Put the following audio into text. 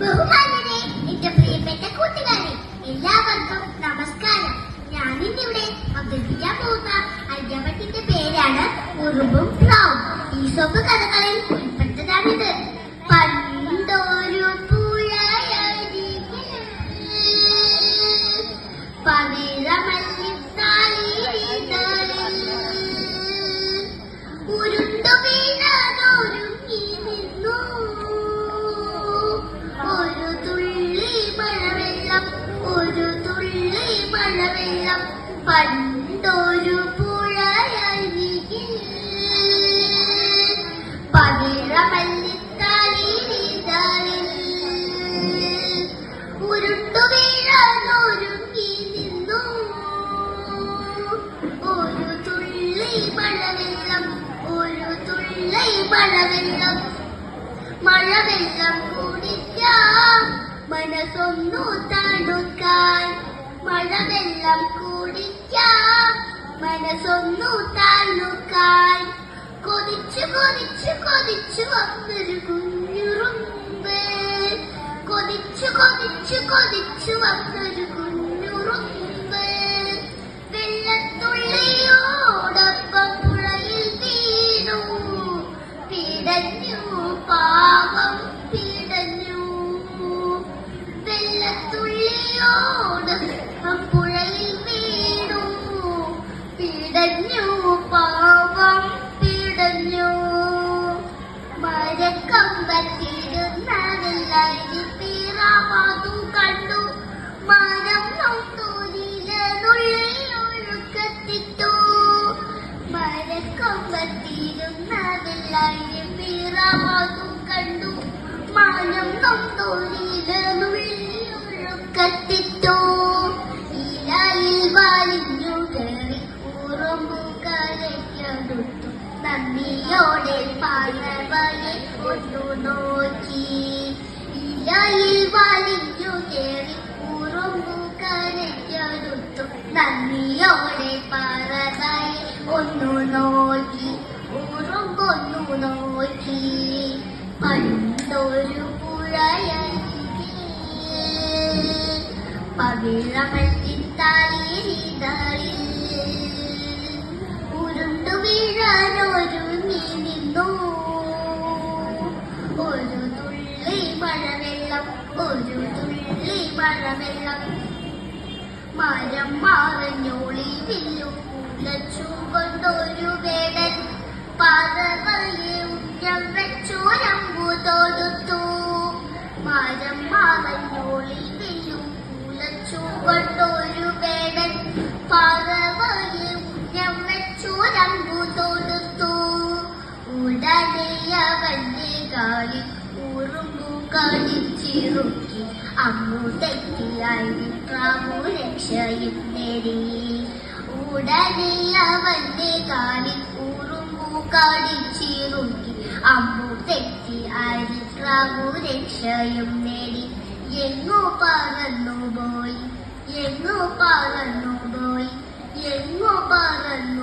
ബഹുമാനരെ എന്റെ പ്രിയപ്പെട്ട കൂട്ടുകാരെ എല്ലാവർക്കും നമസ്കാരം. ഞാൻ ഇന്നിവിടെ അവതരിപ്പിക്കാൻ പോകുന്ന അയ്യവട്ടിന്റെ പേരാണ് ഉറുമ്പും ഈ ഈസോപ്പ് കഥകളിൽ മഴവെള്ളം പണ്ടൊരു പുഴയരികിൽ പവിഴമല്ലിത്താലിതളിൽ ഉരുണ്ടു വീഴാനൊരുങ്ങി നിന്നു. ഒരു തുള്ളി മഴവെള്ളം ഒരു തുള്ളി മഴവെള്ളം. മഴവെള്ളം കുടിക്കാം. മനസ്സൊന്നു മഴവെള്ളം കുടിക്കാം. മനസ്സൊന്നു താഴ്ന്നുക്കാൻ കൊതിച്ചു കൊതിച്ചു കൊതിച്ചു വന്നൊരു കുഞ്ഞുറുമ്പ്. കൊതിച്ചു കൊതിച്ചു കൊതിച്ചു വന്നൊരു കുഞ്ഞുറുമ്പ്. വെള്ളത്തുള്ളിയോടൊപ്പം പുഴയിൽ വീണു. പിടഞ്ഞു പാവം പിടഞ്ഞു വെള്ളത്തുള്ളിയോടൊപ്പം പുഴയിൽ വീണു. പിടഞ്ഞു പാവം പിടഞ്ഞു. മരക്കമ്പത്തിരുന്നതെല്ലായി പീറാവാതു കണ്ടു. മരം ഒഴുക്കത്തിട്ടു മരക്കൊമ്പത്തിരുന്നതെല്ലായി കൊണ്ടു നോക്കി ഇലയിൽ വലിഞ്ഞു കേറി ഉറുമ്പു കരയ്ക്കടുത്തു നന്ദിയോടെ പറതായി ഒന്നു നോക്കി. ഉറുമ്പൊന്നു നോക്കി. പണ്ടൊരു പുഴയരികിൽ പവിഴമല്ലിത്താലിതളിൽ ഉരുണ്ടു ഒരു തുള്ളി മഴവെള്ളം മരം മാറഞ്ഞോളി. വില്ലു കുലച്ചു കൊണ്ടൊരു വേടൻ പാതവയെ ഉന്നം വെച്ചോരമ്പു തൊടുത്തു. മരം മാറഞ്ഞോളി. വില്ലു കുലച്ചു കൊണ്ടൊരു വേടൻ പാതവയെ ഉന്നം വെച്ചോരമ്പു തൊടുത്തു. ഉടനെ അവന്റെ കാലിൽ ഉറുമ്പു കടിച്ചിറുക്കി അമ്മു തെറ്റിയായി പ്രാവു രക്ഷയും നേടി. ഉടനെ അവന്റെ കാലിൽ ഉറുമ്പു കടിച്ചിറുക്കി അമ്മു തെറ്റിയായി അരിപ്രാവു രക്ഷയും നേടി. എങ്ങോ പറന്നു പോയി എങ്ങോ പറന്നു പോയി എങ്ങോ പറന്നു